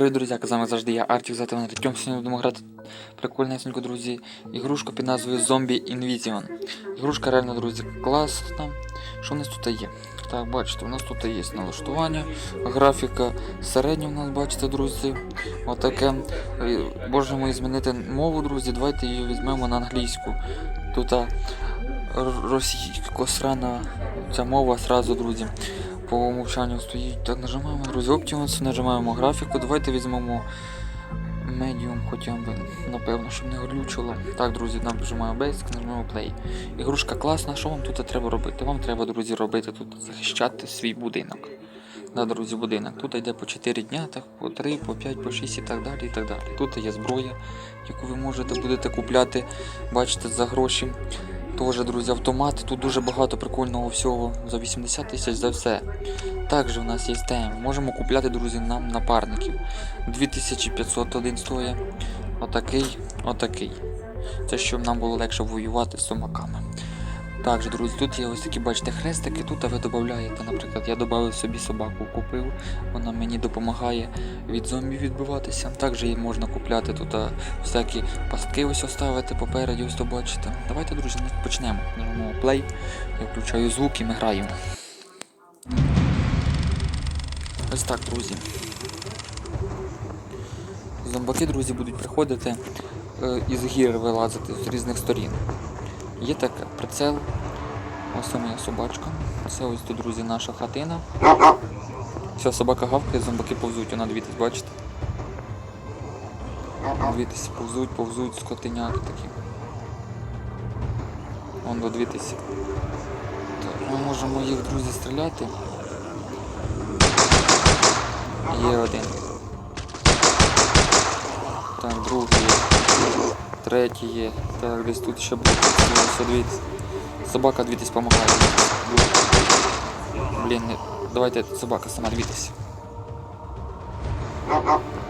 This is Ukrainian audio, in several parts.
Привіт, друзі, з вами завжди я Артік за третьому сьогодні будемо грати прикольнесеньку, друзі, ігрушку під назвою Zombie Invision. Ігрушка реально, друзі, класна. Що у нас тут є? Так, бачите, у нас тут є налаштування, графіка середня у нас, бачите, друзі. Отаке. Е, Можемо змінити мову, друзі. Давайте її візьмемо на англійську. Тут російсько-срана ця мова сразу, друзі по умовчанню стоїть. Так, нажимаємо, Options, нажимаємо графіку. Давайте візьмемо Medium хоча б, напевно, щоб не глючило. Так, друзі, нажимаємо Basic, нажимаємо Play. Ігрушка класна, що вам тут треба робити? Вам треба, друзі, робити тут захищати свій будинок. Да, друзі, будинок. Тут йде по 4 дня, так, по 3, по 5, по 6 і так далі. і так далі. Тут є зброя, яку ви можете будете купляти, бачите, за гроші. Тоже, друзі, автомати. Тут дуже багато прикольного всього. За 80 тисяч за все. Також у нас є ТМ. Можемо купляти, друзі, нам напарників. 2501 стоїть. Отакий, отакий. Це щоб нам було легше воювати з сумаками. Також, друзі, тут є ось такі, бачите, хрестики. Тут ви додаєте, наприклад, я додав собі собаку, купив, вона мені допомагає від зомбі відбиватися. Також її можна купляти тут всякі пастки ось оставити попереді, ось то бачите. Давайте, друзі, почнемо. Нажмемо play, я включаю звук і ми граємо. Ось так, друзі. Зомбаки, друзі, будуть приходити е, із гір вилазити з різних сторін. Є таке прицел. Ось це моя собачка. Це ось тут, друзі, наша хатина. Все, собака гавкає, зомбаки повзуть, вона дивіться, бачите? Дивіться, повзуть, повзуть, скотиняки такі. Вон, дивіться. Так, ми можемо їх, друзі, стріляти. Є один. Так, другий. Третій є. Так, десь тут ще. Все. Собака, дивіться, помагає. Блін, не... давайте собака сама дивіться.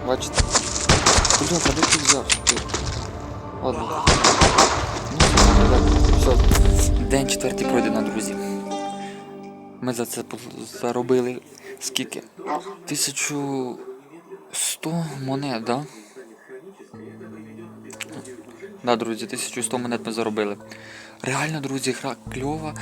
Бачите? Бляха, де ти взявся? Ти? Ладно. Ну, все. День четвертий пройдено, друзі. Ми за це заробили скільки? 1100 монет, да? Да, друзі, 1100 монет ми заробили. Реально, друзі, гра кльова.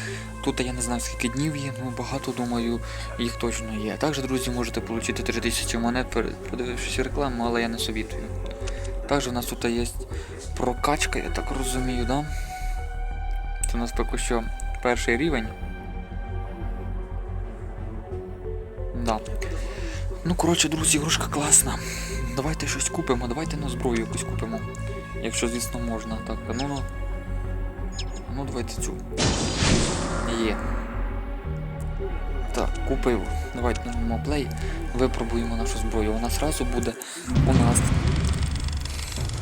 Тут я не знаю скільки днів є, ну багато думаю, їх точно є. Також, друзі, можете отримати 3000 монет, подивившись рекламу, але я не совітую. Також у нас тут є прокачка, я так розумію, да? Це у нас поки що перший рівень. Да. Ну, коротше, друзі, ігрушка класна. Давайте щось купимо, давайте на зброю якусь купимо. Якщо, звісно, можна. Так, а ну ну. Ну, давайте цю. Є. Так, купив. Давайте нажмемо play. Випробуємо нашу зброю. Вона зразу буде у нас.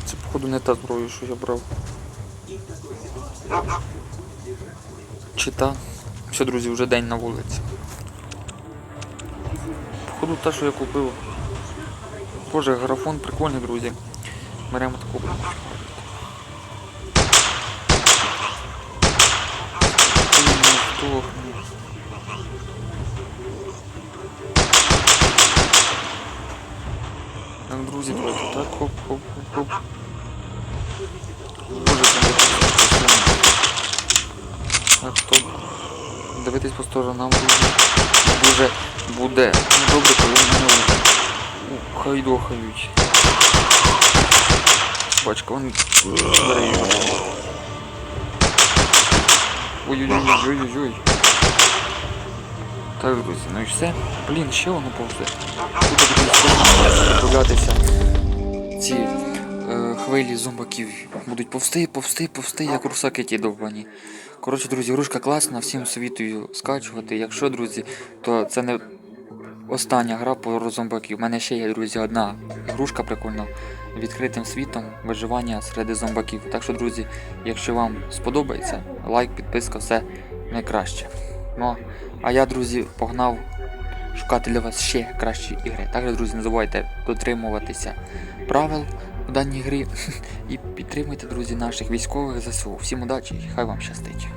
Це, походу, не та зброя, що я брав. Чи та? Все, друзі, вже день на вулиці. Походу та, що я купив. Боже, графон прикольний, друзі. Беремо таку. Так, друзі, давайте так, хоп, хоп, хоп, хоп. Боже, не Так, стоп. Дивитись по сторонам, друзі. Дуже буде добре, коли мене у- хай дохають. Бачка, он. Ой-ой-ой-ой-ой-ой. Так, друзі, ну і все. Блін, ще воно повзе. Тут будуть відправлятися ці е, хвилі зомбаків. Будуть повсти, повсти, повсти, як русаки ті довбані. Коротше, друзі, грушка класна, всім совітую скачувати. Якщо, друзі, то це не остання гра по зомбаків. У мене ще є, друзі, одна ігрушка прикольна відкритим світом виживання серед зомбаків. Так що, друзі, якщо вам сподобається, лайк, підписка, все найкраще. Ну, а я, друзі, погнав шукати для вас ще кращі ігри. Також, друзі, не забувайте дотримуватися правил у даній грі і підтримуйте, друзі, наших військових ЗСУ. Всім удачі і хай вам щастить.